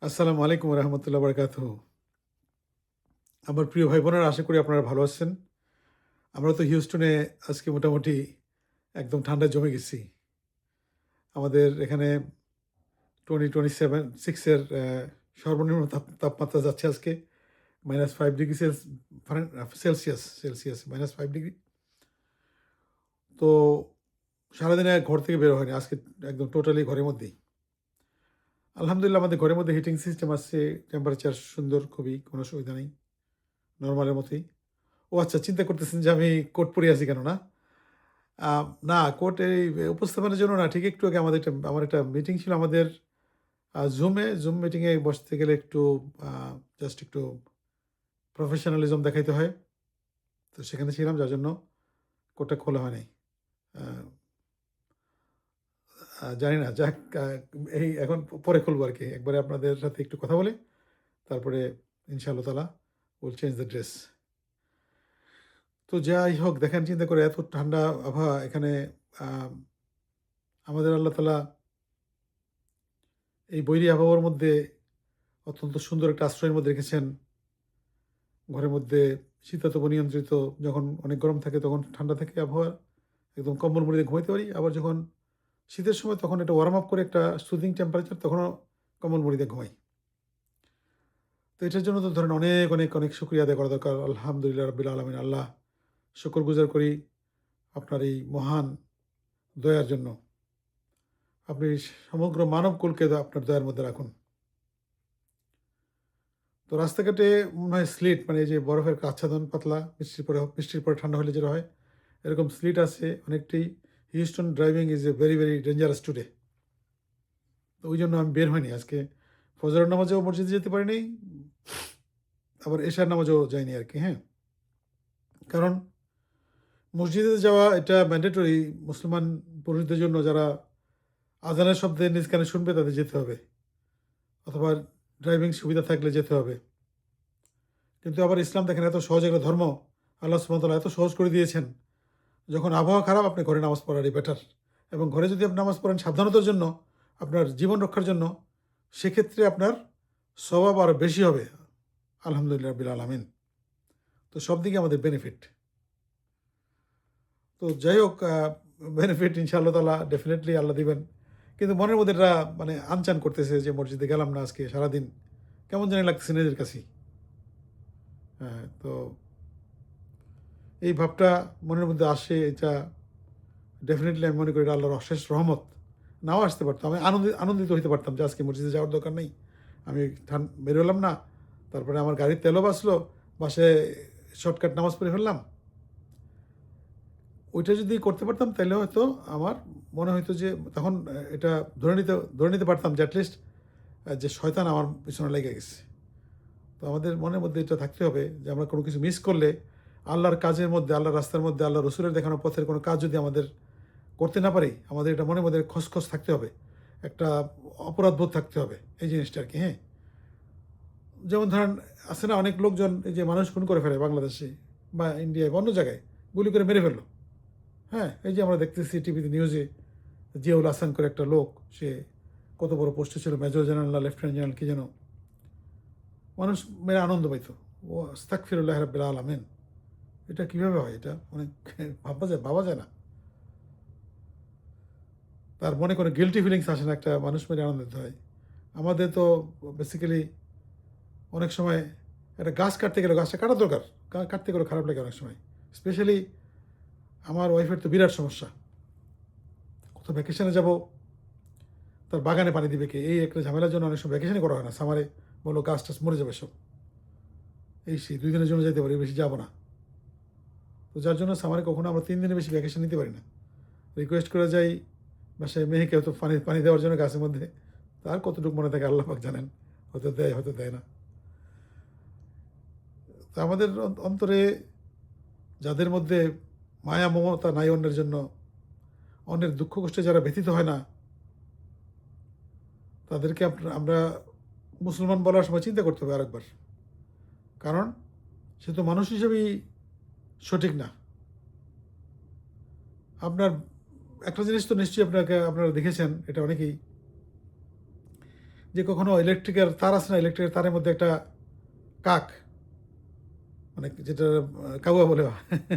আসসালামু আলাইকুম রহমতুল্লাহ বরকাত আমার প্রিয় ভাই বোনেরা আশা করি আপনারা ভালো আছেন। আমরা তো হিউস্টনে আজকে মোটামুটি একদম ঠান্ডায় জমে গেছি। আমাদের এখানে টোয়েন্টি টোয়েন্টি সেভেন সিক্সের সর্বনিম্ন তাপ- তাপমাত্রা যাচ্ছে আজকে minus five degree sales celsius celsius minus five degree তো সারাদিনে ঘর থেকে বের হয়নি, আজকে একদম টোটালি ঘরের মধ্যেই। আলহামদুলিল্লাহ আমাদের ঘরের মধ্যে হিটিং সিস্টেম আছে টেম্পারেচার সুন্দর খুবই কোনো অসুবিধা নেই নর্মালের মতোই। ও আচ্ছা চিন্তা করতেছেন যে আমি কোট পরে আছি কেন না? না কোট এই উপস্থাপনের জন্য না ঠিক একটু আগে আমাদের একটা আমার একটা মিটিং ছিল আমাদের জুমে জুম মিটিংয়ে বসতে গেলে একটু জাস্ট একটু প্রফেশনালিজম দেখাইতে হয়। তো সেখানে ছিলাম যার জন্য কোটটা খোলা হয় আহ, জানি না, যাক এই এখন পরে খুলবো আর কি। একবারে আপনাদের সাথে একটু কথা বলে, তারপরে ইনশাআল্লাহ তালা উইল চেঞ্জ দ্য ড্রেস তো যাই হোক, দেখেন, চিন্তা করে এত ঠান্ডা আবহাওয়া এখানে আমাদের আল্লাহ তালা এই বৈরী আবহাওয়ার মধ্যে অত্যন্ত সুন্দর একটা আশ্রয়ের মধ্যে রেখেছেন। ঘরের মধ্যে শীতাতপ নিয়ন্ত্রিত, যখন অনেক গরম থাকে তখন ঠান্ডা থাকে আবহাওয়া একদম কম্বল মুড়িয়ে ঘুমাইতে পারি, আবার যখন শীতের সময় তখন এটা ওয়ার্ম আপ করে একটা সুদিং টেম্পারেচার তখনও কম্বল মুড়িতে ঘুমাই। তো এটার জন্য তো ধরেন অনেক অনেক অনেক শুক্রিয়া আদায় করা দরকার। আলহামদুলিল্লাহ রবিল আলমিন, আল্লাহ শুকর গুজার করি আপনার এই মহান দয়ার জন্য। আপনি সমগ্র মানবকুলকে আপনার দয়ার মধ্যে রাখুন। তো রাস্তাঘাটে মনে হয় স্লিট মানে যে বরফের আচ্ছাদন পাতলা বৃষ্টির পরে বৃষ্টির পরে ঠান্ডা হলে যেটা হয়, এরকম স্লিট আছে অনেকটাই Houston driving is a very very dangerous today তো ওই জন্য আমি বের হইনি আজকে। ফজরের নামাজেও মসজিদে যেতে পারিনি, আবার এশার নামাজেও যাইনি আর কি হ্যাঁ। কারণ মসজিদে যাওয়া এটা ম্যান্ডেটরি মুসলমান পুরুষদের জন্য যারা আজানের শব্দে নিজ কানে শুনবে তাদের যেতে হবে। অথবা ড্রাইভিং সুবিধা থাকলে যেতে হবে। কিন্তু আবার ইসলাম দেখেন এত সহজ একটা ধর্ম, আল্লাহ সুমতলা এত সহজ করে দিয়েছেন। যখন আবহাওয়া খারাপ, আপনি ঘরে নামাজ পড়ারই বেটার এবং ঘরে যদি আপনি নামাজ পড়েন সাবধানতার জন্য, আপনার জীবন রক্ষার জন্য, সেক্ষেত্রে আপনার স্বভাব আরও বেশি হবে। আলহামদুলিল্লাহ বিল আলমিন। তো সব দিকে আমাদের বেনিফিট তো যাই হোক বেনিফিট ইনশাআল্লাহ তালা ডেফিনেটলি আল্লাহ দিবেন। কিন্তু মনের মধ্যে এটা মানে আনচান করতেছে যে মসজিদে গেলাম না আজকে সারাদিন। কেমন জানি লাগতেছে নিজের কাছেই। হ্যাঁ তো এই ভাবটা মনের মধ্যে আসে, এটা ডেফিনেটলি আমি মনে করি এটা আল্লাহর অশেষ রহমত। নাও আসতে পারতাম। আমি আনন্দিত আনন্দিত হইতে পারতাম যে আজকে মসজিদে যাওয়ার দরকার নেই। আমি ঠান বেরোলাম না। তারপরে আমার গাড়ির তেলও বাঁচলো। বাসে শর্টকাট নামাজ পড়ে ফেললাম। ওইটা যদি করতে পারতাম তাহলে হয়তো আমার মনে হতো যে তখন এটা ধরে নিতে ধরে নিতে পারতাম যে অ্যাটলিস্ট যে শয়তান আমার পিছনে লেগে গেছে। তো আমাদের মনের মধ্যে এটা থাকতে হবে যে আমরা কোনো কিছু মিস করলে আল্লাহর কাজের মধ্যে, আল্লাহর রাস্তার মধ্যে আল্লাহ রসুলের দেখানো পথের কোনো কাজ যদি আমাদের করতে না পারি, আমাদের এটা মনে মধ্যে খসখস থাকতে হবে, একটা অপরাধবোধ থাকতে হবে, এই জিনিসটা আর কি হ্যাঁ? যেমন ধরেন, আছে না অনেক লোকজন, এই যে মানুষ খুন করে ফেলে বাংলাদেশে বা ইন্ডিয়ায় বা অন্য জায়গায়, গুলি করে মেরে ফেলল হ্যাঁ? এই যে আমরা দেখতেছি টিভিতে নিউজে, জিয়াউল হাসান করে একটা লোক, সে কত বড় পোস্টে ছিল, মেজর জেনারেল না লেফটেন্যান্ট জেনারেল, কি যেন? মানুষ মেরে আনন্দ পাইত। ও আস্তাক ফিরুল্লাহ রাব্বিল আলামিন। এটা কীভাবে হয় এটা? মানে ভাবা যায় ভাবা যায় না। তার মনে কোনো গিলটি ফিলিংস আসে না একটা মানুষ মেরে আনন্দিত হয় আমাদের তো বেসিক্যালি অনেক সময় একটা গাছ কাটতে গেলে গাছটা কাটা দরকার কাটতে গেলে খারাপ লাগে অনেক সময়। স্পেশালি আমার ওয়াইফের তো বিরাট সমস্যা। কোথাও ভ্যাকেশনে যাব, তার বাগানে পানি দিবে কে? এই একটা ঝামেলার জন্য অনেক সময় ভ্যাকেশনে করা হয় না। সামারে বলো গাছ টাছ মরে যাবে সব। এই সেই দুই দিনের জন্য যেতে পারি, বেশি যাব না। তো যার জন্য সামারে কখনো আমরা তিন দিনের বেশি ভ্যাকেশন নিতে পারি না। রিকোয়েস্ট করে যাই, বাসায় মেয়েকে হয়তো পানি পানি দেওয়ার জন্য গাছের মধ্যে। তার কতটুকু মনে থাকে আল্লাহ পাক জানেন। হয়তো দেয় হয়তো দেয় না। তো আমাদের অন্তরে যাদের মধ্যে মায়া, মমতা নাই অন্যের জন্য, অন্যের দুঃখ কষ্টে যারা ব্যথিত হয় না, তাদেরকে আমরা মুসলমান বলার সময় চিন্তা করতে হবে আরেকবার। কারণ সে তো মানুষ হিসেবেই সঠিক না। আপনার, একটা জিনিস তো নিশ্চয়ই আপনাকে, আপনারা দেখেছেন, এটা অনেকেই, যে কখনো ইলেকট্রিকের তার আছে না ইলেকট্রিকের তারের মধ্যে একটা কাক মানে যেটা কাউয়া বলে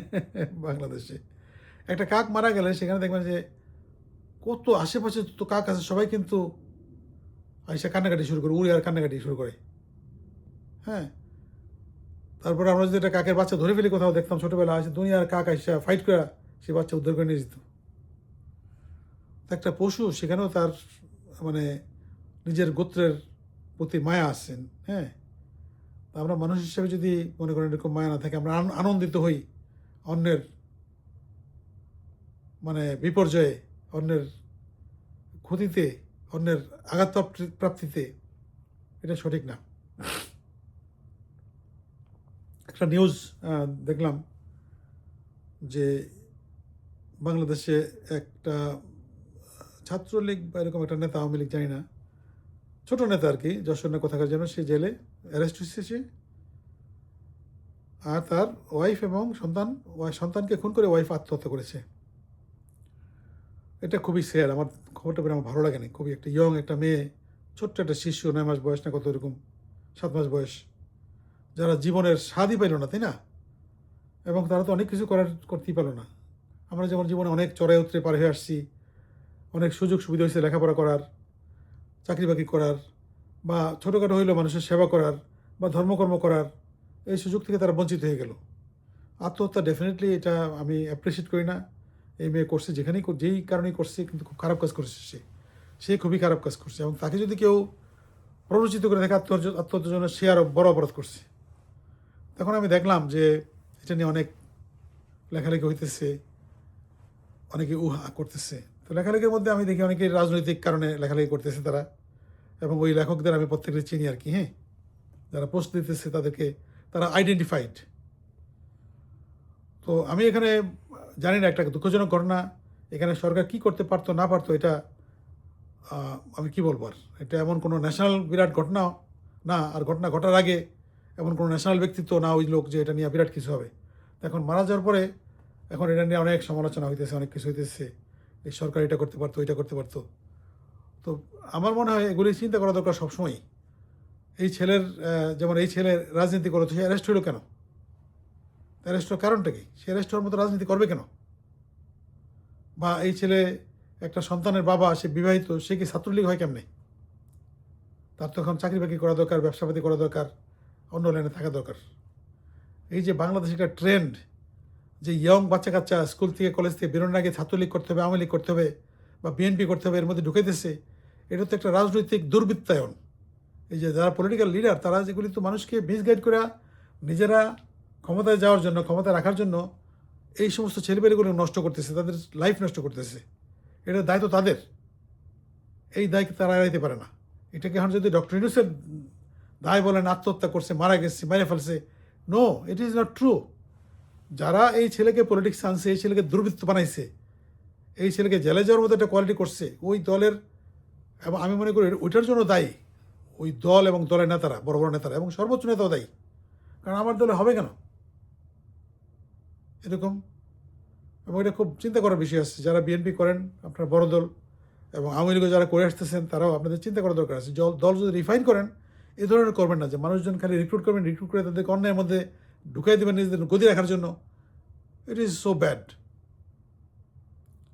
বাংলাদেশে। একটা কাক মারা গেলে সেখানে দেখবেন যে কত আশেপাশে তো কাক আছে, সবাই কিন্তু আইসা কান্নাকাটি শুরু করে, উড়ে আর কান্নাকাটি শুরু করে। হ্যাঁ? তারপরে আমরা যদি একটা কাকের বাচ্চা ধরে ফেলি কোথাও, দেখতাম ছোটোবেলা আসে, দুনিয়ার কাক আইসা ফাইট করে সে বাচ্চা উদ্ধার করে নিয়ে যেত। একটা পশু, সেখানেও তার মানে নিজের গোত্রের প্রতি মায়া আসছেন হ্যাঁ? তা আমরা মানুষ হিসেবে যদি মনে করেন এরকম মায়া না থাকে, আমরা আনন্দিত হই অন্যের মানে বিপর্যয়ে, অন্যের ক্ষতিতে, অন্যের আঘাত প্রাপ্তিতে। এটা সঠিক না। একটা নিউজ দেখলাম যে বাংলাদেশে একটা ছাত্রলীগ বা এরকম একটা নেতা আওয়ামী লীগ, জানি না, ছোটো নেতা আর কি, যশোর না কোথাকার যেন সে জেলে অ্যারেস্ট হয়েছে। সে আর তার ওয়াইফ এবং সন্তান সন্তানকে খুন করে ওয়াইফ আত্মহত্যা করেছে। এটা খুবই স্যার আমার খবরটা পেলে আমার ভালো লাগেনি খুবই একটা ইয়ং একটা মেয়ে, ছোট্ট একটা শিশু, নয় মাস বয়স না কত এরকম, সাত মাস বয়স। যারা জীবনের স্বাদই পাইল না, তাই না? এবং তারা তো অনেক কিছু করার করতেই পারল না। আমরা যেমন জীবনে অনেক চড়াই উতরে পার হয়ে আসছি, অনেক সুযোগ সুবিধা হয়েছে লেখাপড়া করার, চাকরি বাকরি করার, বা ছোটোখাটো হইলেও মানুষের সেবা করার, বা ধর্মকর্ম করার, এই সুযোগ থেকে তারা বঞ্চিত হয়ে গেল। আত্মহত্যা ডেফিনেটলি এটা আমি অ্যাপ্রিসিয়েট করি না। এই মেয়ে করছে যেখানেই যেই কারণেই করছে, কিন্তু খুব খারাপ কাজ করছে সে। সে খুবই খারাপ কাজ করছে এবং তাকে যদি কেউ প্ররোচিত করে থাকে, আত্মহত্যা আত্মহত্যার জন্য সে আরও বড় অপরাধ করছে। তখন আমি দেখলাম যে এটা নিয়ে অনেক লেখালেখি হইতেছে, অনেকে উহা করতেছে। তো লেখালেখির মধ্যে আমি দেখি অনেকে রাজনৈতিক কারণে লেখালেখি করতেছে তারা এবং ওই লেখকদের আমি প্রত্যেকটা চিনি আর কি হ্যাঁ? যারা পোস্ট দিতেছে তাদেরকে তারা আইডেন্টিফাইড তো আমি এখানে জানি না, একটা দুঃখজনক ঘটনা, এখানে সরকার কি করতে পারতো, না পারতো এটা আমি কি বলব আর? এটা এমন কোনো ন্যাশনাল বিরাট ঘটনা না, আর ঘটনা ঘটার আগে এমন কোনো ন্যাশনাল ব্যক্তিত্ব না ওই লোক যে এটা নিয়ে বিরাট কিছু হবে। এখন মারা যাওয়ার পরে এখন এটা নিয়ে অনেক সমালোচনা হইতেছে, অনেক কিছু হইতেছে। এই সরকার এটা করতে পারতো এটা করতে পারতো। তো আমার মনে হয় এগুলি চিন্তা করা দরকার সবসময় এই ছেলের যেমন এই ছেলের রাজনীতি করো, তো সে অ্যারেস্ট হইল কেন? অ্যারেস্ট হওয়ার কারণটা কি? সে অ্যারেস্ট হওয়ার মতো রাজনীতি করবে কেন? বা এই ছেলে একটা সন্তানের বাবা, সে বিবাহিত, সে কি ছাত্রলীগ হয় কেমনে? তার তো এখন চাকরি বাকরি করা দরকার, ব্যবসাপাতি করা দরকার। অন্য লাইনে থাকা দরকার। এই যে বাংলাদেশের একটা ট্রেন্ড যে ইয়ং বাচ্চা কাচ্চা স্কুল থেকে কলেজ থেকে বেরোনোর আগে ছাত্রলীগ করতে হবে, আওয়ামী লীগ করতে হবে বা বিএনপি করতে হবে, এর মধ্যে ঢুকাইতেছে, এটা তো একটা রাজনৈতিক দুর্বৃত্তায়ন। এই যে যারা পলিটিক্যাল লিডার তারা যেগুলি তো মানুষকে মিসগাইড করে, নিজেরা ক্ষমতায় যাওয়ার জন্য ক্ষমতায় রাখার জন্য এই সমস্ত ছেলেপেলেগুলো নষ্ট করতেছে, তাদের লাইফ নষ্ট করতেছে। এটার দায়িত্ব তাদের। এই দায়িত্ব তারা এড়াইতে পারে না। এটাকে এখন যদি ডক্টর ইউনুসের দায় বলেন, আত্মহত্যা করছে, মারা গেছে, মেরে ফেলছে। No it is not true যারা এই ছেলেকে পলিটিক্স আনছে, এই ছেলেকে দুর্বৃত্ত বানাইছে, এই ছেলেকে জেলে যাওয়ার মতো একটা কোয়ালিটি করছে, ওই দলের, এবং আমি মনে করি ওইটার জন্য দায়ী। ওই দল এবং দলের নেতারা, বড় বড় নেতারা, এবং সর্বোচ্চ নেতাও দায়ী। কারণ আমার দলে হবে কেন? এরকম। এবং এটা খুব চিন্তা করার বিষয় আছে। যারা বিএনপি করেন, আপনার বড় দল, এবং আওয়ামী লীগও যারা করে আসতেছেন, তারাও আপনাদের চিন্তা করার দরকার আছে। দল যদি রিফাইন করেন এই ধরনের করবেন না যে মানুষজন খালি রিক্রুট করবেন রিক্রুট করে তাদেরকে অন্যায়ের মধ্যে ঢুকাই দেবেন নিজেদের গদি রাখার জন্য। ইট ইজ সো ব্যাড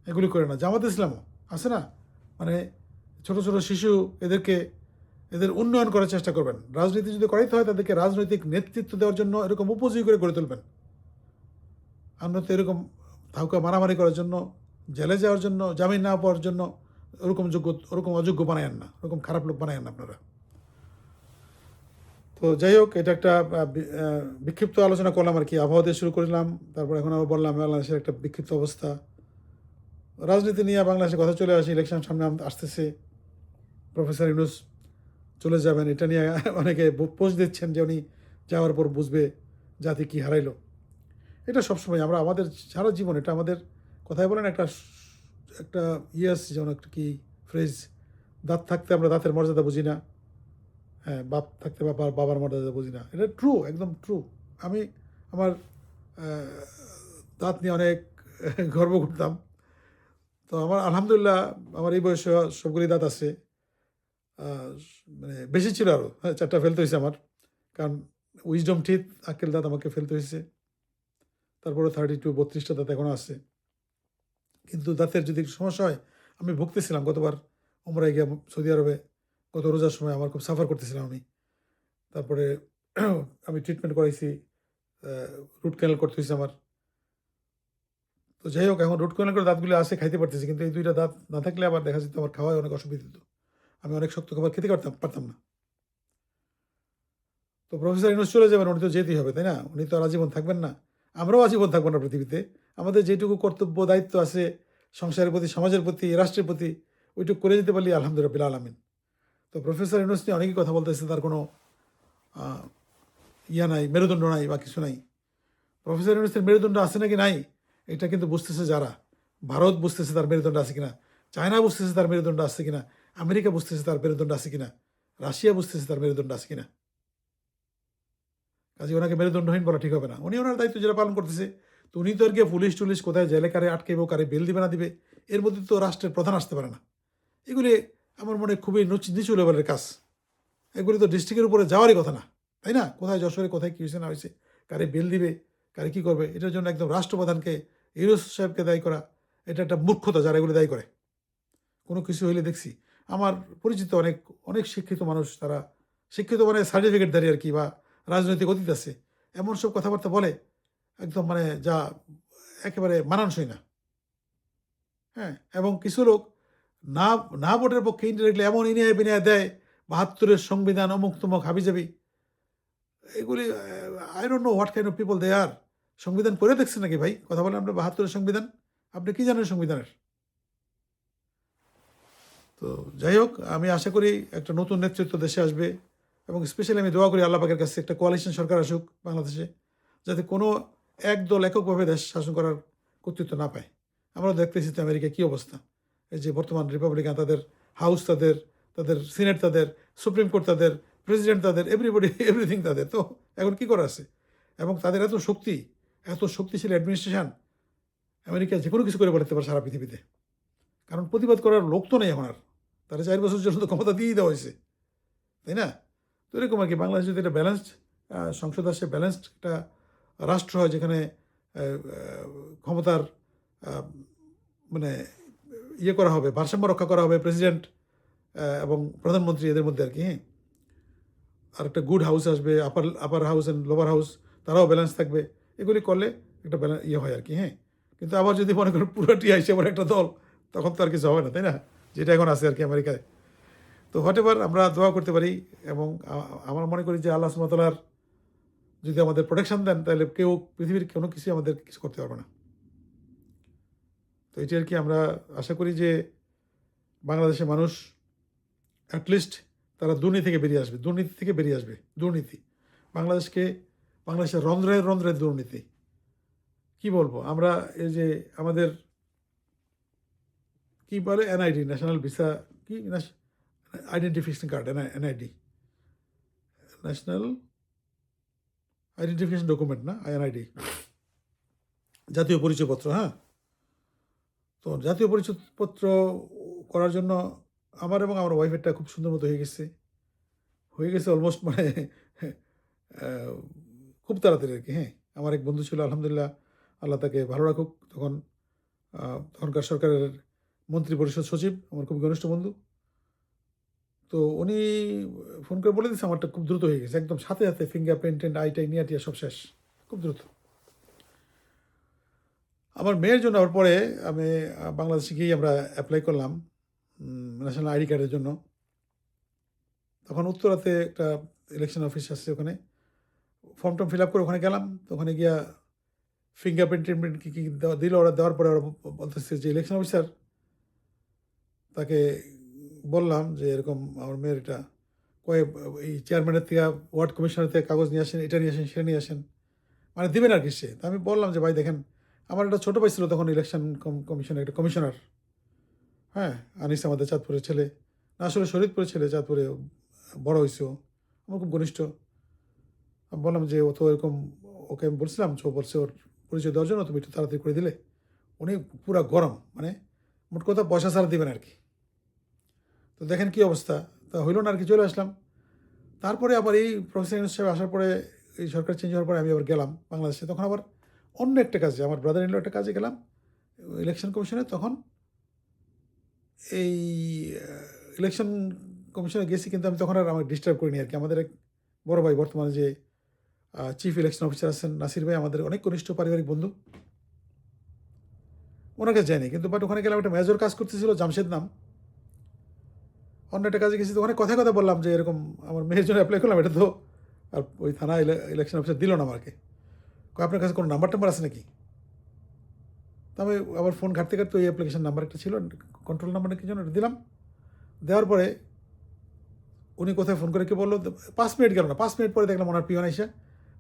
এগুলি করে না। জামাত ইসলামও আছে না? মানে ছোট ছোট শিশু এদেরকে, এদের উন্নয়ন করার চেষ্টা করবেন। রাজনীতি যদি করাইতে হয়, তাদেরকে রাজনৈতিক নেতৃত্ব দেওয়ার জন্য এরকম উপযোগী করে গড়ে তুলবেন। আমরা তো এরকম ধাউকা মারামারি করার জন্য, জেলে যাওয়ার জন্য, জামিন না পাওয়ার জন্য ওরকম যোগ্য, ওরকম অযোগ্য বানায়েন না। ওরকম খারাপ লোক বানায়েন না আপনারা। তো যাই হোক, এটা একটা বিক্ষিপ্ত আলোচনা করলাম আর কি, আবহাওয়া দিয়ে শুরু করলাম। তারপর এখন আবার বললাম, বাংলাদেশের একটা বিক্ষিপ্ত অবস্থা। রাজনীতি নিয়ে বাংলাদেশে কথা চলে আসে, ইলেকশন সামনে আসতেছে। প্রফেসর ইউনুস চলে যাবেন, এটা নিয়ে অনেকে পোস্ট দিচ্ছেন যে উনি যাওয়ার পর বুঝবে জাতি কি হারাইলো। এটা সবসময় আমরা, আমাদের সারা জীবন, এটা আমাদের কথায় বলেন একটা একটা ইয়ে আছে যেমন একটা কি ফ্রেজ দাঁত থাকতে আমরা দাঁতের মর্যাদা বুঝি না। হ্যাঁ বাপ থাকতে বাবার বাবার মর্যাদা বুঝি না। এটা ট্রু একদম ট্রু আমি আমার দাঁত নিয়ে অনেক গর্ব করতাম। তো আমার আলহামদুলিল্লাহ আমার এই বয়সে সবগুলি দাঁত আছে। মানে বেশি ছিল আরও হ্যাঁ চারটা ফেলতে হয়েছে আমার। কারণ উইজডম ঠিক আক্কেল দাঁত আমাকে ফেলতে হয়েছে। তারপরে থার্টি টু বত্রিশটা দাঁত এখনও আছে। কিন্তু দাঁতের যদি সমস্যা হয়, আমি ভুগতেছিলাম গতবার ওমরায় গিয়ে সৌদি আরবে গত রোজার সময় আমার খুব সাফার করতেছিলাম আমি। তারপরে আমি ট্রিটমেন্ট করাইছি রুট ক্যানেল করতে হয়েছে আমার। তো যাই হোক, এখন রুট ক্যানেল করে দাঁতগুলো আসে খাইতে পারতেছি, কিন্তু এই দুইটা দাঁত না থাকলে আবার দেখা যেত আমার খাওয়ায় অনেক অসুবিধা হতো আমি অনেক শক্ত খাবার খেতে পারতাম পারতাম না। তো প্রফেসর ইউনুস চলে যাবেন, উনি তো যেতেই হবে, তাই না? উনি তো আর আজীবন থাকবেন না। আমরাও আজীবন থাকব না পৃথিবীতে। আমাদের যেটুকু কর্তব্য, দায়িত্ব আছে, সংসারের প্রতি, সমাজের প্রতি, রাষ্ট্রের প্রতি, ওইটুকু করে যেতে পারলি আলহামদুলিল্লাহ আলমিন। তো প্রফেসর ইউনুস নিয়ে অনেকেই কথা বলতেছে, তার কোনো ইয়া নাই, মেরুদণ্ড নাই বা কিছু নাই। প্রফেসর ইউনুসের মেরুদণ্ড আছে নাকি নাই, এটা কিন্তু বুঝতেছে যারা। ভারত বুঝতেছে তার মেরুদণ্ড আছে কিনা, চায়না বুঝতেছে তার মেরুদণ্ড আছে কিনা, আমেরিকা বুঝতেছে তার মেরুদণ্ড আছে কিনা, রাশিয়া বুঝতেছে তার মেরুদণ্ড আছে কিনা। কাজে ওনাকে মেরুদণ্ডহীন বলা ঠিক হবে না। উনি ওনার দায়িত্ব যেটা পালন করতেছে, তো উনি তো আর গিয়ে পুলিশ টুলিশ কোথায়, জেলে কারে আটকেব কারে বেল দিবে না দিবে, এর মধ্যে তো রাষ্ট্রের প্রধান আসতে পারে না। এগুলি আমার মনে খুবই নিচু লেভেলের কাজ। এগুলি তো ডিস্ট্রিক্টের উপরে যাওয়ারই কথা না, তাই না? কোথায় যশোরে, কোথায় কী হয়েছে, না হয়েছে, কারে বিল দিবে, কারে কী করবে, এটার জন্য একদম রাষ্ট্রপ্রধানকে, ইউনুস সাহেবকে দায়ী করা, এটা একটা মূর্খতা যারা এগুলি দায়ী করে। কোনো কিছু হইলে দেখছি, আমার পরিচিত অনেক অনেক শিক্ষিত মানুষ তারা, শিক্ষিত মানে সার্টিফিকেট দাঁড়িয়ে আর কি, বা রাজনৈতিক অতীত আছে, এমন সব কথাবার্তা বলে, একদম মানে যা একেবারে মানানসই না। হ্যাঁ এবং কিছু লোক না না ভোটের পক্ষে ইন্টারেক্টলি এমন ইনিয়ে বিনিয়ে দেয়, বাহাত্তরের সংবিধান অমুক তমুক হাবিজাবি। এগুলি I don't know what kind of people they are সংবিধান পড়ে দেখছেন নাকি ভাই? কথা বলেন আমরা বাহাত্তরের সংবিধান? আপনি কি জানেন সংবিধানের? তো যাই হোক, আমি আশা করি একটা নতুন নেতৃত্ব দেশে আসবে এবং স্পেশালি আমি দোয়া করি আল্লাহ পাকের কাছে একটা কোয়ালিশন সরকার আসুক বাংলাদেশে, যাতে কোনো এক দল এককভাবে দেশ শাসন করার কর্তৃত্ব না পায়। আমরা দেখতেছি তো আমেরিকা কী অবস্থা। যে বর্তমান রিপাবলিকান তাদের হাউস তাদের তাদের সিনেট তাদের সুপ্রিম কোর্ট তাদের প্রেসিডেন্ট তাদের এভরিবডি এভরিথিং তাদের। তো এখন কী করা আছে? এবং তাদের এত শক্তি, এত শক্তিশালী অ্যাডমিনিস্ট্রেশন আমেরিকা যে কোনো কিছু করে বলতে পারে সারা পৃথিবীতে। কারণ প্রতিবাদ করার লোক তো নেই এখন আর। তারা চার বছর জন্য তো ক্ষমতা দিয়েই দেওয়া হয়েছে। তাই না? তো এরকম আর কি, বাংলাদেশ যদি একটা ব্যালেন্সড সংসদ আসে ব্যালেন্সড একটা রাষ্ট্র হয় যেখানে ক্ষমতার মানে ইয়ে করা হবে, ভারসাম্য রক্ষা করা হবে প্রেসিডেন্ট এবং প্রধানমন্ত্রী এদের মধ্যে আর কি হ্যাঁ? আর একটা গুড হাউস আসবে upper upper house and lower house তারাও ব্যালেন্স থাকবে। এগুলি করলে একটা ব্যালেন্স ইয়ে হয় আর কি হ্যাঁ? কিন্তু আবার যদি মনে করেন পুরোটি আইসে এমন একটা দল, তখন তো আর কিছু হবে না, তাই না? যেটা এখন আছে আর কি আমেরিকায়। তো হোয়াট এভার আমরা দোয়া করতে পারি, এবং আমার মনে করি যে আল্লাহ সুমতলার যদি আমাদের প্রোটেকশন দেন, তাহলে কেউ পৃথিবীর কোনো কিছু আমাদের কিছু করতে পারবে না। তো এটি আর কি আমরা আশা করি যে বাংলাদেশের মানুষ অ্যাটলিস্ট তারা দুর্নীতি থেকে বেরিয়ে আসবে, দুর্নীতি থেকে বেরিয়ে আসবে, দুর্নীতি। বাংলাদেশকে, বাংলাদেশের রন্ধ্রে রন্ধ্রের দুর্নীতি। কি বলব? আমরা এই যে আমাদের কি বলে? এনআইডি ন্যাশনাল ভিসা কি? Identification card NID national identification document না? এনআইডি জাতীয় পরিচয়পত্র হ্যাঁ? তো জাতীয় পরিচয়পত্র করার জন্য আমার এবং আমার ওয়াইফেরটা খুব সুন্দর মতো হয়ে গেছে। হয়ে গেছে অলমোস্ট মানে খুব তাড়াতাড়ি আর কি হ্যাঁ। আমার এক বন্ধু ছিল, আলহামদুলিল্লাহ, আল্লাহ তাকে ভালো রাখুক। তখন তখনকার সরকারের মন্ত্রী পরিষদ সচিব, আমার খুব ঘনিষ্ঠ বন্ধু। তো উনি ফোন করে বলে দিয়েছে, আমারটা খুব দ্রুত হয়ে গেছে, একদম সাথে সাথে ফিঙ্গার প্রিন্ট টেন্ট আইটাই নিয়া সব শেষ, খুব দ্রুত। আমার মেয়ের জন্য আবার পরে আমি বাংলাদেশে গিয়েই আমরা অ্যাপ্লাই করলাম ন্যাশনাল আইডি কার্ডের জন্য। তখন উত্তরাতে একটা ইলেকশন অফিস আসছে ওখানে। ফর্ম টর্ম ফিল আপ করে ওখানে গেলাম। তো ওখানে গিয়া ফিঙ্গারপ্রিন্ট টিমপ্রিন্ট কী কী দিল ওরা, দেওয়ার পরে ওরা বলতেছে যে ইলেকশন অফিসার তাকে বললাম যে এরকম আমার মেয়ের এটা কয়ে, এই চেয়ারম্যানের থেকে ওয়ার্ড কমিশনার থেকে কাগজ নিয়ে আসেন, এটা নিয়ে আসেন, সেটা নিয়ে আসেন। মানে দিবেন আর কি সে। তা আমি বললাম যে, ভাই, দেখেন আমার একটা ছোটো ভাই ছিল তখন ইলেকশন কমিশনের একটা কমিশনার হ্যাঁ আনিস আমাদের চাঁদপুরের ছেলে। না, আসলে শরীদপুরের ছেলে, চাঁদপুরে বড় হয়েছে ও। আমার খুব ঘনিষ্ঠ। আমি বললাম যে, ও তো এরকম, ওকে আমি বলছিলাম ও বলছে ওর পরিচয় দেওয়ার জন্য, তুমি একটু তাড়াতাড়ি করে দিলে। উনি পুরা গরম মানে মোট কথা পয়সা ছাড়া দিবেন আর কি। তো দেখেন কি অবস্থা। তা হইল না আর কি, চলে আসলাম। তারপরে আবার এই প্রফেসর ইউনুস সাহেব আসার পরে, এই সরকার চেঞ্জ হওয়ার পরে আমি আবার গেলাম বাংলাদেশে। তখন আবার অন্য একটা কাজে, আমার ব্রাদার ইনলো একটা কাজে গেলাম ইলেকশন কমিশনে তখন এই ইলেকশন কমিশনে গেছি, কিন্তু আমি তখন আর আমাকে ডিস্টার্ব করিনি আর কি আমাদের এক বড় ভাই বর্তমানে যে চিফ ইলেকশন অফিসার আছেন, নাসির ভাই, আমাদের অনেক ঘনিষ্ঠ পারিবারিক বন্ধু। ওনার কাছে যায়নি কিন্তু বাট ওখানে গেলাম, একটা মেজর কাজ করতেছিল, জামশেদ নাম। অন্য একটা কাজে গেছি, তো ওখানে কথা কথা বললাম যে, এরকম আমার মেয়ের জন্য অ্যাপ্লাই করলাম, এটা তো আর ওই থানা ইলেকশন অফিসার দিল না আমাকে। আপনার কাছে কোনো নাম্বার টাম্বার আছে নাকি? তো আমি আবার ফোন ঘাটতে ঘাটতে ওই অ্যাপ্লিকেশান নাম্বার একটা ছিল কন্ট্রোল নাম্বার কি জন্য দিলাম। দেওয়ার পরে উনি কোথায় ফোন করে কি বলল, পাঁচ মিনিট গেল না, পাঁচ মিনিট পরে দেখলাম ওনার পিওন এসে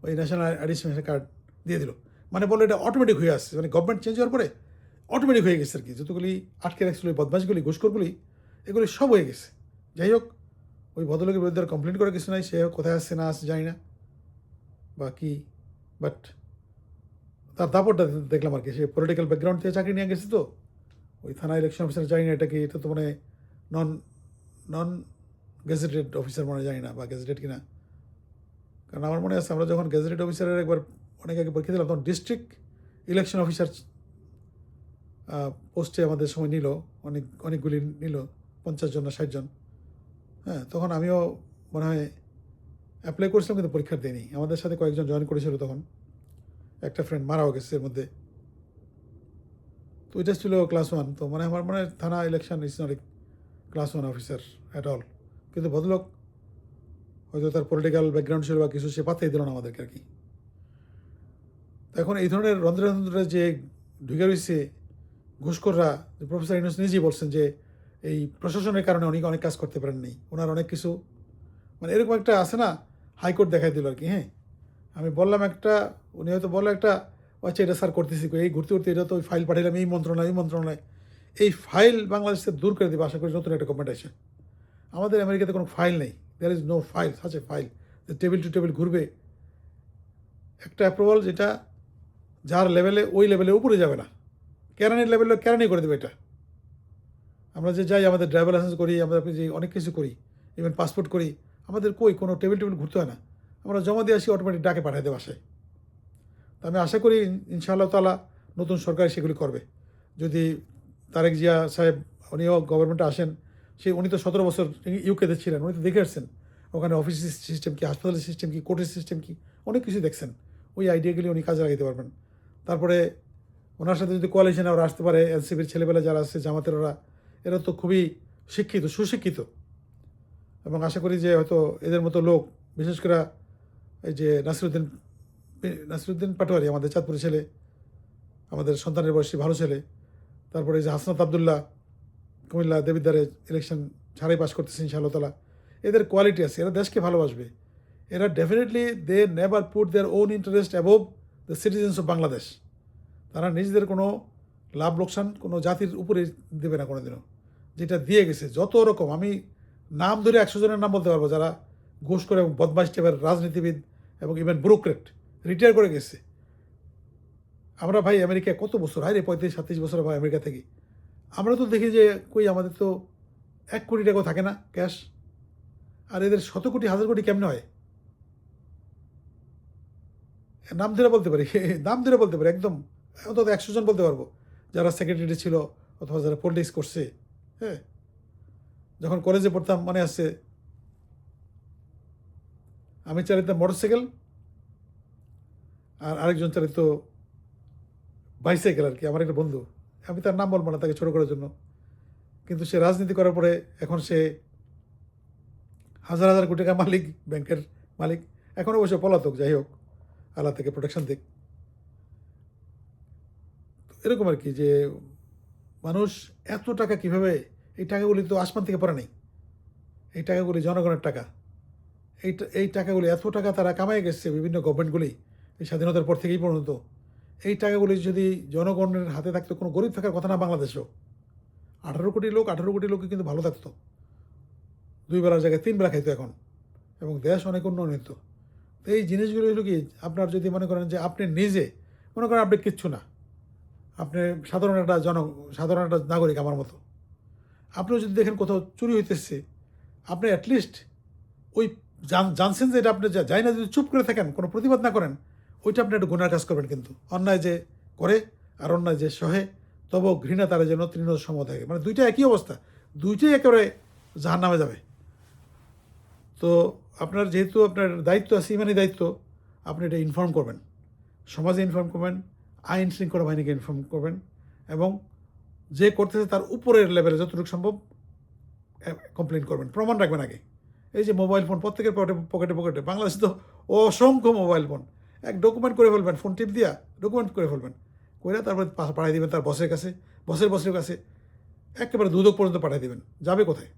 ওই ন্যাশনাল আইডেন্টিফিকেশন কার্ড দিয়ে দিল। মানে বলল এটা অটোমেটিক হয়ে আসছে মানে গভর্নমেন্ট চেঞ্জ হওয়ার পরে অটোমেটিক হয়ে গেছে আর কি। যতগুলি আটকে রাখছিল ওই বদমাশগুলি, ঘুষখোরগুলি, এগুলি সব হয়ে গেছে। যাই হোক, ওই ভদ্রলোকের বিরুদ্ধে কমপ্লেন করার কিছু নাই, সে কোথায় আসছে না আসছে জানি না, বা কি বাট তার দাপটটা দেখলাম আর কি। সে পলিটিক্যাল ব্যাকগ্রাউন্ড থেকে চাকরি নিয়ে গেছে তো। ওই থানা ইলেকশন অফিসার জানি না এটা কি, এটা তো মানে নন নন গেজেটেড অফিসার মনে জানি না বা গেজেটেড কিনা। কারণ আমার মনে আছে আমরা যখন গেজেটেড অফিসারের একবার অনেক আগে পরীক্ষা দিলাম, তখন ডিস্ট্রিক্ট ইলেকশন অফিসার পোস্টে আমাদের সময় নিল, অনেক, অনেকগুলি নিল, পঞ্চাশ জন না ষাট জন। হ্যাঁ তখন আমিও মনে হয় অ্যাপ্লাই করেছিলাম কিন্তু পরীক্ষা দিইনি আমাদের সাথে কয়েকজন জয়েন করেছিল তখন। একটা ফ্রেন্ড মারাও গেছে এর মধ্যে। তো ওইটা ছিল ক্লাস ওয়ান তো মানে আমার মনে থানা election is not class one officer at all কিন্তু ভদ্রলোক হয়তো তার পলিটিক্যাল ব্যাকগ্রাউন্ড ছিল বা কিছু সে পাত্তাই দিল না আমাদেরকে আর কি। এখন এই ধরনের রন্ধ্রে যে ঢুকে রয়েছে ঘুষখোররা প্রফেসর ইউনুস নিজেই বলছেন যে এই প্রশাসনের কারণে উনি অনেক কাজ করতে পারেননি। ওনার অনেক কিছু মানে এরকম একটা আছে না, হাইকোর্ট দেখাই দিল আর কি হ্যাঁ? আমি বললাম একটা, উনি হয়তো বলল একটা আচ্ছা এটা স্যার করতেছি এই ঘুরতে ঘুরতে এটা তো ওই ফাইল পাঠালাম এই মন্ত্রণালয় এই মন্ত্রণালয়। এই ফাইল বাংলাদেশে দূর করে দেবে, আশা করি নতুন একটা গভর্নমেন্ট আসে আমাদের আমেরিকাতে কোনো ফাইল নেই। There is no file a file table to table ঘুরবে। একটা অ্যাপ্রুভাল যেটা যার লেভেলে ওই লেভেলে উপরে যাবে না। কেরানির লেভেলে কেরানি করে দেবে এটা। আমরা যে যাই, আমাদের ড্রাইভার লাইসেন্স করি, আমরা যে অনেক কিছু করি ইভেন পাসপোর্ট করি, আমাদের কই কোনো টেবিল টেবিল ঘুরতে হয় না। আমরা জমা দিয়ে আসি অটোমেটিক ডাকে পাঠিয়ে দেয় বাসায় তো আমি আশা করি ইনশাআল্লাহ তালা নতুন সরকার সেগুলি করবে। যদি তারেক জিয়া সাহেব, উনিও গভর্নমেন্টে আসেন সে উনি তো সতেরো বছর ইউকেতে ছিলেন, উনি তো দেখে আসছেন, ওখানে অফিস সিস্টেম কি হাসপাতালের সিস্টেম কি কোর্টের সিস্টেম কি, অনেক কিছু দেখছেন। ওই আইডিয়াগুলি উনি কাজে লাগাতে পারবেন। তারপরে ওনার সাথে যদি কোয়ালিশনে ওরা আসতে পারে এনসিপির ছেলেবেলা যারা আছে, জামাতের ওরা, এরা তো খুবই শিক্ষিত, সুশিক্ষিত। এবং আশা করি যে হয়তো এদের মতো লোক, বিশেষ করে এই যে নাসিরুদ্দিন নাসিরুদ্দিন পাটোয়ারি, আমাদের চাঁদপুরের ছেলে, আমাদের সন্তানের বয়সী ভালো ছেলে, তারপরে এই যে হাসনাত আবদুল্লাহ, কুমিল্লা দেবিদ্বারে ইলেকশন ছাড়াই পাশ করতেছে ইনশাআল্লাহ তালা এদের কোয়ালিটি আছে, এরা দেশকে ভালোবাসবে। এরা definitely they never put their own interest above the citizens of Bangladesh তারা নিজেদের কোনো লাভ লোকসান কোনো জাতির উপরে দেবে না কোনোদিনও। যেটা দিয়ে গেছে, যত রকম, আমি নাম ধরে একশো জনের নাম বলতে পারব যারা ঘুষ করে এবং বদমাস টাইপের রাজনীতিবিদ এবং ইভেন ব্যুরোক্রেট রিটায়ার করে গেছে। আমরা ভাই আমেরিকায় কত বছর? হাই রে, পঁয়ত্রিশ সাতত্রিশ বছর ভাই আমেরিকা থেকে। আমরা তো দেখি যে কই আমাদের তো এক কোটি টাকাও থাকে না ক্যাশ। আর এদের শত কোটি, হাজার কোটি কেমনে হয়? নাম ধরে বলতে পারি, নাম ধরে বলতে পারি, একদম। অন্তত একশো জন বলতে পারব, যারা সেক্রেটারি ছিল অথবা যারা পলিটিক্স করছে হ্যাঁ। যখন কলেজে পড়তাম, মনে আছে আমি চালিতাম মোটরসাইকেল আর আরেকজন চালিত বাইসাইকেল আর কি, আমার একটা বন্ধু। আমি তার নাম বলব না তাকে ছোটো করার জন্য। কিন্তু সে রাজনীতি করার পরে এখন সে হাজার হাজার কোটি টাকা মালিক, ব্যাংকের মালিক। এখন অবশ্য পলাতক, যাই হোক, আল্লাহ থেকে প্রোটেকশন দিক। এরকম আর কি যে মানুষ এত টাকা কীভাবে এই টাকাগুলি তো আসমান থেকে পড়ে নেই। এই টাকাগুলি জনগণের টাকা। এই এই টাকাগুলি, এত টাকা তারা কামাই গেছে বিভিন্ন গভর্নমেন্টগুলি এই স্বাধীনতার পর থেকেই পর্যন্ত। এই টাকাগুলি যদি জনগণের হাতে থাকতো, কোনো গরিব থাকার কথা না বাংলাদেশেও। আঠারো কোটি লোক, আঠারো কোটি লোক কিন্তু ভালো থাকতো। দুই বেলার জায়গায় তিন বেলা খাইতো এখন। এবং দেশ অনেক উন্নয়ন হতো তো এই জিনিসগুলো হলো কি, আপনার যদি মনে করেন যে আপনি নিজে, মনে করেন আপনি কিচ্ছু না। আপনি সাধারণ একটা জন, সাধারণ একটা নাগরিক আমার মতো। আপনিও যদি দেখেন কোথাও চুরি হইতেছে, আপনি অ্যাটলিস্ট ওই জানছেন যে এটা আপনি যা- যাই না যদি চুপ করে থাকেন, কোনো প্রতিবাদ না করেন, ওইটা আপনি একটু গুণার কাজ করবেন কিন্তু। অন্যায় যে করে আর অন্যায় যে সহে তবু ঘৃণা তারা যেন তৃণ সম থাকে। মানে দুইটা একই অবস্থা। দুইটাই একেবারে জাহান নামে যাবে। তো আপনার যেহেতু আপনার দায়িত্ব আছে, ইমানি দায়িত্ব, আপনি এটা ইনফর্ম করবেন। সমাজে ইনফর্ম করবেন, আইন শৃঙ্খলা বাহিনীকে ইনফর্ম করবেন এবং যে করতেছে তার উপরের লেভেলে যতটুকু সম্ভব কমপ্লেন করবেন। প্রমাণ রাখবেন আগে। এই যে মোবাইল ফোন প্রত্যেকের পকেটে পকেটে পকেটে বাংলাদেশে তো অসংখ্য মোবাইল ফোন এক ডকুমেন্ট করে ফেলবেন ফোন টিপ দিয়া ডকুমেন্ট করে ফেলবেন। করে তারপরে পাঠিয়ে দিবেন তার বসের কাছে বসের বসের কাছে। একেবারে দুদক পর্যন্ত পাঠিয়ে দেবেন। যাবে কোথায়?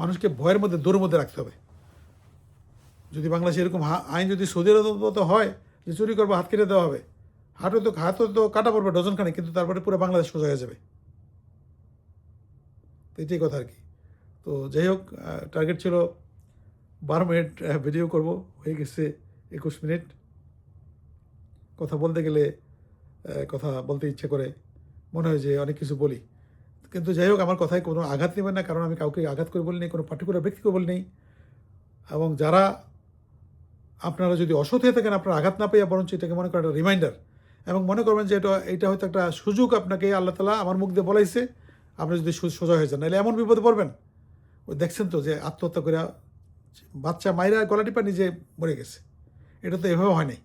মানুষকে ভয়ের মধ্যে, দৌড়ের মধ্যে রাখতে হবে। যদি বাংলাদেশে এরকম আইন যদি সৌদি আরব মতো হয়, যে চুরি করব, হাত কেটে দেওয়া হবে। হাটও তো হাতও তো কাটা পড়বে ডজনখানে কিন্তু তারপরে পুরো বাংলাদেশ সোজা হয়ে যাবে। তো এটাই কথা আর কি। তো যাই হোক টার্গেট ছিল বারো মিনিট ভিডিও করব, হয়ে গেছে একুশ মিনিট। কথা বলতে গেলে কথা বলতে ইচ্ছে করে, মনে হয় যে অনেক কিছু বলি। কিন্তু যাই হোক, আমার কথায় কোনো আঘাত নেবেন না, কারণ আমি কাউকে আঘাত করে বলিনি, কোনো পার্টিকুলার ব্যক্তিকে বলিনি। এবং যারা আপনারা যদি অসৎ হয়ে থাকেন, আপনারা আঘাত না পেয়ে বরঞ্চ এটাকে মনে করেন একটা রিমাইন্ডার এবং মনে করবেন যে এটা এটা হয়তো একটা সুযোগ আপনাকে আল্লাহ তালা আমার মুখ দিয়ে বলাইছে। আপনি যদি সোজা হয়ে যান, নাহলে এমন বিপদে পড়বেন। ওই দেখছেন তো যে আত্মহত্যা করে বাচ্চা মায়েরা গলা টিপা নিজে মরে গেছে। এটা তো এভাবে হয়নি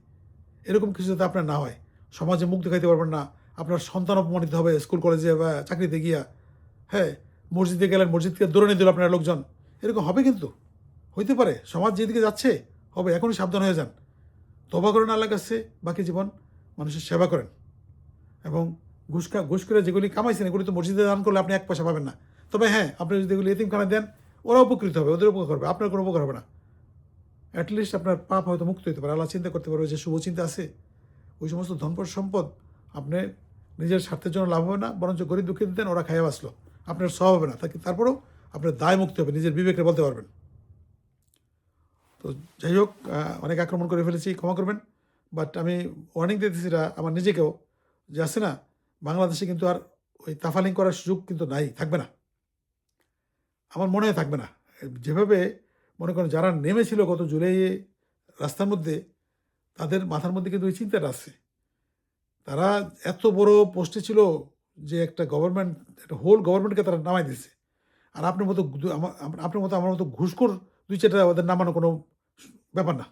এরকম কিছু যাতে আপনার না হয়। সমাজে মুখ দেখাইতে পারবেন না। আপনার সন্তান অপমানিত হবে, স্কুল, কলেজে বা চাকরিতে গিয়া। হ্যাঁ মসজিদে গেলেন মসজিদকে নিয়ে দিল আপনার লোকজন। এরকম হবে কিন্তু? হইতে পারে। সমাজ যেদিকে যাচ্ছে, হবে। এখনই সাবধান হয়ে যান। তবা করেন আল্লাহ কাছে, বাকি জীবন মানুষের সেবা করেন। এবং ঘুষ ঘুষ করে যেগুলি কামাইছেন, এগুলি তো মসজিদে দান করলে আপনি এক পয়সা পাবেন না। তবে হ্যাঁ আপনি যদি এগুলি এতিমখানায় দেন ওরা উপকৃত হবে, ওদের উপকার হবে আপনার কোনো উপকার হবে না। অ্যাটলিস্ট আপনার পাপ হয়তো মুক্ত হতে পারে, আল্লাহ চিন্তা করতে পারবে যে শুভ চিন্তা আছে। ওই সমস্ত ধনপদ সম্পদ আপনি নিজের স্বার্থের জন্য লাভ হবে না, বরঞ্চ গরিব দুঃখী দেন ওরা খাইয়া বাঁচলো। আপনার সব হবে না তারপরেও আপনার দায় মুক্ত হবে, নিজের বিবেকে বলতে পারবেন। তো যাই হোক অনেক আক্রমণ করে ফেলেছি, ক্ষমা করবেন বাট আমি ওয়ার্নিং দিতেছি এটা আমার নিজেকেও, যে আছে না, বাংলাদেশে কিন্তু আর ওই তাফালিং করার সুযোগ কিন্তু নাই, থাকবে না। আমার মনে থাকবে না। যেভাবে মনে করেন যারা নেমেছিল গত জুলাইয়ে রাস্তার মধ্যে, তাদের মাথার মধ্যে কিন্তু ওই চিন্তাটা আছে। তারা এত বড় পোস্টে ছিল যে একটা গভর্নমেন্ট একটা হোল গভর্নমেন্টকে তারা নামাই দিয়েছে। আর আপনার মতো আপনার মতো, আমার মতো ঘুষখোর দুই চারটা ওদের নামানো কোনো ব্যাপার না।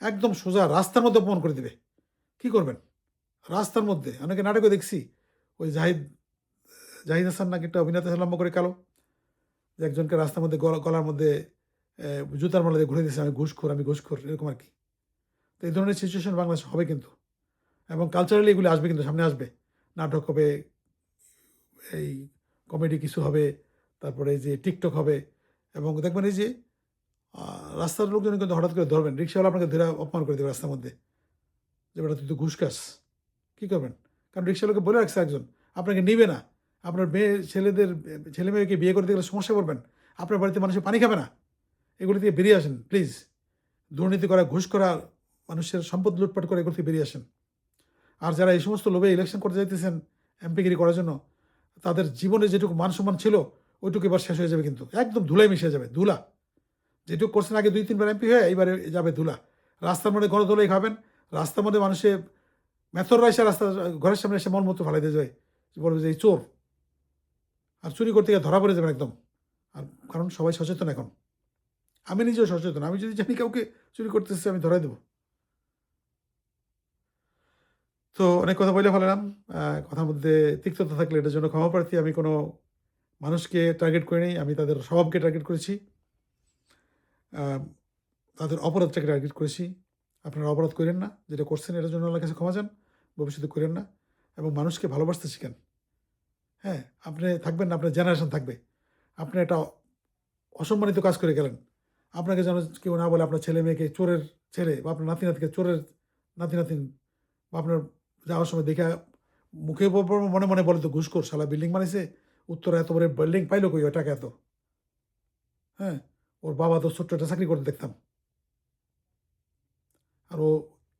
একদম সোজা রাস্তার মধ্যে অপমান করে দেবে। কি করবেন? রাস্তার মধ্যে, অনেকে নাটকে দেখছি। ওই জাহিদ জাহিদ হাসান নাকি একটা অভিনেতা লম্বা করে কালো। যে একজনকে রাস্তার মধ্যে গলা, গলার মধ্যে জুতার মালা দিয়ে ঘুরে দিয়েছে, আমি ঘুষখোর আমি ঘুষখোর, এরকম আর কি। তো এই ধরনের সিচুয়েশন বাংলাদেশ হবে কিন্তু। এবং কালচারালি এগুলি আসবে কিন্তু, সামনে আসবে। নাটক হবে, এই কমেডি কিছু হবে, তারপরে এই যে টিকটক হবে, এবং দেখবেন এই যে রাস্তার লোকজন কিন্তু হঠাৎ করে ধরবেন। রিক্সাওয়ালা আপনাকে ধরে অপমান করে দেবে রাস্তার মধ্যে। যে বেটা তুই তো ঘুষ খাস। কী করবেন? কারণ রিক্সাওয়ালাকে বলে রাখছে একজন, আপনাকে নিবে না। আপনার মেয়ে, ছেলেদের, ছেলে মেয়েকে বিয়ে করতে গেলে সমস্যা করবেন আপনার বাড়িতে মানুষের পানি খাবে না। এগুলি থেকে বেরিয়ে আসেন, প্লিজ। দুর্নীতি করা, ঘুষ করা, মানুষের সম্পদ লুটপাট করে এগুলো থেকে বেরিয়ে আসেন। আর যারা এই সমস্ত লোভে ইলেকশন করতে যাইতেছেন এমপিগিরি করার জন্য, তাদের জীবনে যেটুকু মান সম্মান ছিল, ওইটুকু এবার শেষ হয়ে যাবে কিন্তু। একদম ধুলাই মিশে যাবে, ধুলা। যেটুকু করছেন আগে দুই, তিনবার এমপি হয়ে, এইবারে যাবে ধুলা। রাস্তার মধ্যে গণদোলাই খাবেন, রাস্তার মধ্যে মানুষে মেথররা এসে রাস্তা ঘরের সামনে এসে মলমূত্র ফালাই দিয়ে যায়। বলবে যে, এই চোর আর চুরি করতে গিয়ে ধরা পড়ে যাবেন একদম। আর কারণ সবাই সচেতন এখন। আমি নিজেও সচেতন। আমি যদি জানি কাউকে চুরি করতেছে আমি ধরাই দেবো। তো অনেক কথা বলে ফেলাম কথার মধ্যে তিক্ততা থাকলে এটার জন্য ক্ষমা প্রার্থী। আমি কোনো মানুষকে টার্গেট করিনি আমি তাদের স্বভাবকে টার্গেট করেছি। তাদের অপরাধটাকে টার্গেট করেছি। আপনারা অপরাধ করেন না। যেটা করছেন, এটার জন্য আল্লাহর কাছে ক্ষমা চান। ভবিষ্যতে করেন না। এবং মানুষকে ভালোবাসতে শিখেন। হ্যাঁ আপনি থাকবেন না, আপনার জেনারেশন থাকবে। আপনি একটা অসম্মানিত কাজ করে গেলেন। আপনাকে যেন কেউ না বলে আপনার ছেলে মেয়েকে চোরের ছেলে বা আপনার নাতি নাতিকে চোরের নাতি নাতিন বা আপনার যাওয়ার সময় দেখে মুখে মনে মনে বলে তো ঘুষখোর সালা বিল্ডিং বানিয়েছে উত্তরে এত বড় বিল্ডিং পাইলো কই ওই টাকা এত? হ্যাঁ ওর বাবা তো ছোট্ট একটা চাকরি করতে দেখতাম। আর ও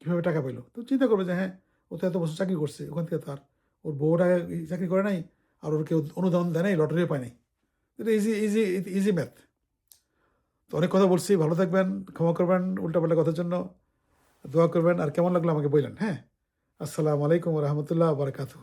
কীভাবে টাকা পেল তো চিন্তা করবে যে হ্যাঁ ও তো এত বছর চাকরি করছে, ওখান থেকে তার ওর বউটা চাকরি করে নাই আর ওর কেউ অনুদান দেয় নাই, লটারিও পায়নি এটা ইজি ইজি ইজি ম্যাথ তো অনেক কথা বলছি, ভালো থাকবেন, ক্ষমা করবেন, উল্টাপাল্টা কথার জন্য দোয়া করবেন, আর কেমন লাগল আমাকে বললেন হ্যাঁ? আসসালামু আলাইকুম রহমতুল্লাহ বারকাতু